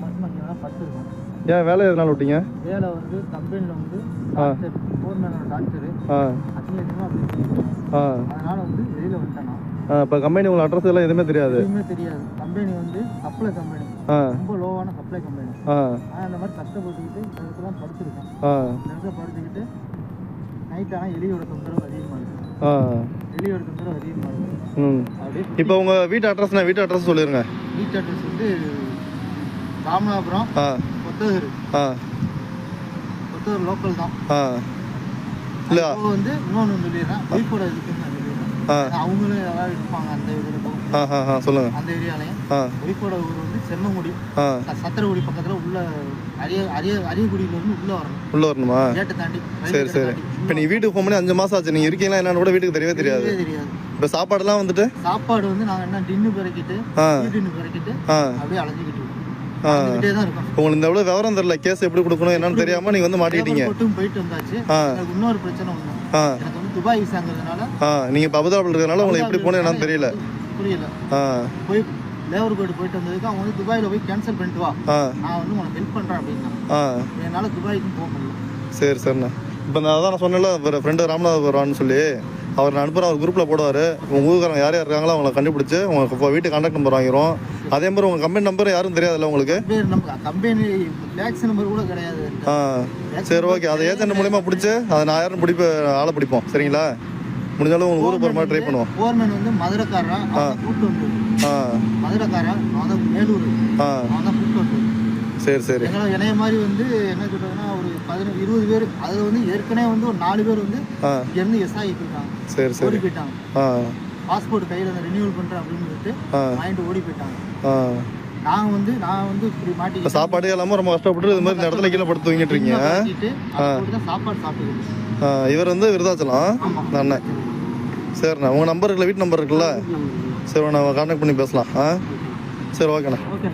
மாதம் அங்கே தான் படுத்துருக்கோம் ஏன் வேலை எதனால விட்டீங்க வேலை வந்து கம்பெனியில் வந்து ஆ. டாக்டர் ஃபோர்மேனோட டாக்டரு ஆ அசிங்கமாக அப்படி செய்யணும் ஆ அதனால் வந்து வெளியில் வந்துட்டேன் இப்போ கம்பெனி உங்களுக்கு அட்ரஸ் எல்லாம் எதுவுமே தெரியாது எதுவுமே தெரியாது கம்பெனி வந்து சப்ளை கம்பெனி ஆ ரொம்ப லோவான சப்ளை கம்பெனி ஆ ஆனால் அந்த மாதிரி கஷ்டப்பட்டுக்கிட்டு இந்த இடத்துல படுத்துருக்கேன் ஆ இந்த இடத்துல படுத்துக்கிட்டு நைட் ஆனால் எலியோட தொந்தரவு அதிகமாக இருக்குது ஆ எலியோட தொந்தரவு அதிகமாக இருக்குது ம் அப்படியே இப்போ உங்கள் வீட்டு அட்ரஸ் நான் வீட்டு அட்ரஸ் சொல்லிடுங்க வீட்டு அட்ரஸ் வந்து ராமநாதபுரம் கொத்தகர். ஆ. கொத்தகர் லோக்கல் தான். ஆ. இல்லை. வந்து இன்னொன்று சொல்லிடுறேன். ஆ. ஏன்னா அவங்களும் யாராவது இருப்பாங்க அந்த இதில் சொல்லுங்கள் அந்த ஏரியாலையும் ஒய்ஃபோட ஊர் வந்து சென்னங்குடி ஆ. ச- சத்திரகுடி பக்கத்தில் உள்ள அரிய அரிய அரியக்குடியிலேருந்து உள்ளே வரணும். உள்ளே வரணுமா? கேட்டை தாண்டி சரி சரி. இப்போ நீங்கள் வீட்டுக்கு பண்ணி அஞ்சு மாதம் ஆச்சு. நீங்கள் இருக்கீங்களா என்னன்னு கூட வீட்டுக்கு தெரியவே தெரியாது. தெரியாது. இப்போ சாப்பாடெல்லாம் வந்துட்டு? சாப்பாடு வந்து நாங்கள் என்ன டின்னு பிறக்கிட்டு டின்னு பிறக்கிட்டு அப்படியே அலைஞ்சிக்கிட்டு உங்களுக்கு இந்த எவ்வளோ விவரம் தெரியல. கேஸ் எப்படி கொடுக்கணும் என்னன்னு தெரியாமல் நீங்கள் வந்து போட்டும் போயிட்டு வந்தாச்சு. இன்னொரு பிரச்சனை துபாய் விசாங்கிறதுனால ஆ நீங்கள் இப்போ அபுதாபில் இருக்கிறதுனால உங்களுக்கு எப்படி போகணும் என்னன்னு தெரியல. புரியல. போய் லேபர் கோர்டு போயிட்டு வந்ததுக்கு அவங்க வந்து துபாயில் போய் கேன்சல் பண்ணிட்டு வா. நான் வந்து உனக்கு ஹெல்ப் பண்ணுறேன் அப்படின்னா. என்னால் துபாய்க்கும் போக முடியல. சரி சரிண்ணா. இப்போ நான் அதான் நான் சொன்னேன்ல ஃப்ரெண்டு ராமநாதபுரம் வருவான்னு சொல்லி. அவர் நான் அனுப்புகிறேன் அவர் குரூப்பில் போடுவார். உங்கள் ஊருக்காரங்க யார் யார் இருக்காங்களோ அவங்கள கண்டுபிடிச்சி உங்களுக்கு இப்போ வீட்டு கான்டாக்ட் நம்பர் வாங்கிரும் அதே மாதிரி உங்கள் கம்பெனி நம்பர் யாரும் தெரியாதுல்ல உங்களுக்கு? கம்பெனி டேக்ஸ் நம்பர் கூட கிடையாது. ஆ சரி ஓகே அதை ஏஜென்ட் மூலியமாக பிடிச்சி அதை நான் யாரும் பிடிப்ப ஆளை பிடிப்போம். சரிங்களா? முடிஞ்சாலும் உங்கள் ஊருக்கு போகிற மாதிரி ட்ரை பண்ணுவோம். ஃபோர்மேன் வந்து மதுரைக்காரன் கூப்பிட்டு வந்து ஆ. மதுரைக்காரன் மேலூர் ஆ. அவன் தான் கூப்பிட்டு வந்து சரி சரி. எங்களை இணைய மாதிரி வந்து என்ன சொல்றதுன்னா ஒரு பதினஞ்சு இருபது பேர் அதில் வந்து ஏற்கனவே வந்து ஒரு நாலு பேர் வந்து இங்கேருந்து எஸ் ஆகி போயிட்டாங்க. சரி சரி. போயிட்டாங்க பாஸ்போர்ட் கையில் அந்த ரினியூவல் பண்ணுறேன் அப்படின்னு சொல்லிட்டு வாங்கிட்டு ஓடி போயிட்டாங்க ஆ. நான் வந்து நான் வந்து இப்படி இப்போ மாட்டிக்கிட்டு சாப்பாடு இல்லாமல் ரொம்ப கஷ்டப்பட்டு இது மாதிரி இடத்துல கீழே படுத்து தூங்கிட்டு இருக்கீங்க. சாப்பாடு சாப்பிட்டுக்கிட்டு ஆ, இவர் வந்து விருதாச்சலம்? அண்ணன் சரிண்ணா உங்கள் நம்பர் இருக்குல்ல வீட்டு நம்பர் இருக்குல்ல? சரி நான் கான்டாக்ட் பண்ணி பேசலாம். ஆ? சரி ஓகேண்ணா. ஓகே